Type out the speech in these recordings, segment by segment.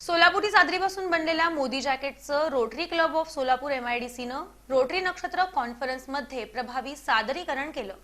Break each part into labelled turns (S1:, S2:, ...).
S1: सोलापुरी चादरीपासून बनलेल्या मोदी जॅकेटचं रोटरी क्लब ऑफ सोलापूर एमआयडीसीनं रोटरी नक्षत्र कॉन्फरन्समध्ये प्रभावी सादरीकरण केलं.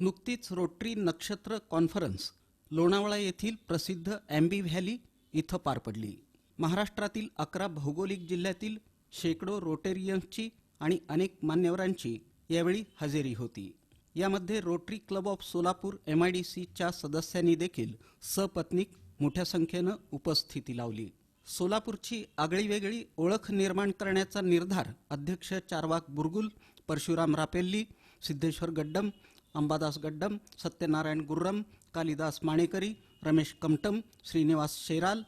S2: नुकतीच रोटरी नक्षत्र कॉन्फरन्स लोणावळा येथील प्रसिद्ध अँबी व्हॅली इथं पार पडली. महाराष्ट्रातील अकरा भौगोलिक जिल्ह्यातील शेकडो रोटेरियन्सची आणि अनेक मान्यवरांची यावेळी हजेरी होती. यामध्ये rotary club of Solapur M I D सीच्या सदस्यांनी देखील सपत्नीक मोठ्या संख्येनं उपस्थिती लावली. सोलापूरची आगळीवेगळी ओळख निर्माण करण्याचा निर्धार अध्यक्ष चारवाक बुरगुल परशुराम रापेल्ली सिद्धेश्वर गड्डम अंबादास गड्डम सत्यनारायण गुर्रम कालिदास माणेकरी रमेश कमटम श्रीनिवास शेराल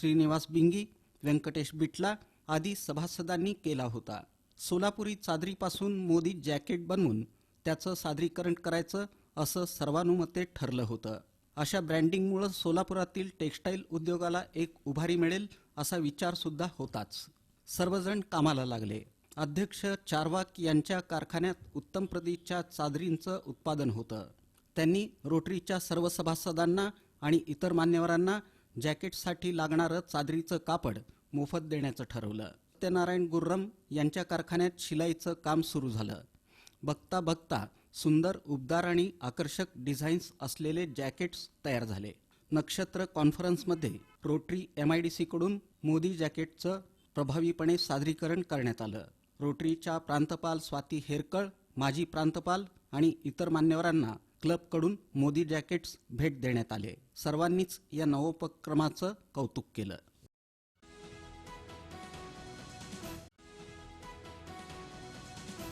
S2: श्रीनिवास बिंगी व्यंकटेश बिटला आदी सभासदांनी केला होता. सोलापुरी चादरीपासून मोदी जॅकेट बनवून त्याचं सादरीकरण करायचं असं सर्वानुमते ठरलं होतं. अशा ब्रँडिंगमुळं सोलापुरातील टेक्स्टाईल उद्योगाला एक उभारी मिळेल असा विचारसुद्धा होताच. सर्वजण कामाला लागले. अध्यक्ष चारवाक यांच्या कारखान्यात उत्तम प्रतीच्या चादरींचं उत्पादन होतं. त्यांनी रोटरीच्या सर्व सभासदांना आणि इतर मान्यवरांना जॅकेटसाठी लागणारं चादरीचं कापड मोफत देण्याचं ठरवलं. सत्यनारायण गुर्रम यांच्या कारखान्यात शिलाईचं काम सुरू झालं. बघता बघता सुंदर उबदार आणि आकर्षक डिझाईन्स असलेले जॅकेट्स तयार झाले. नक्षत्र कॉन्फरन्समध्ये रोटरी एम आय डी सीकडून मोदी जॅकेटचं प्रभावीपणे सादरीकरण करण्यात आलं. रोटरीच्या प्रांतपाल स्वाती हेरकळ माजी प्रांतपाल आणि इतर मान्यवरांना क्लबकडून मोदी जॅकेट्स भेट देण्यात आले. सर्वांनीच या नवोपक्रमाचं कौतुक केलं.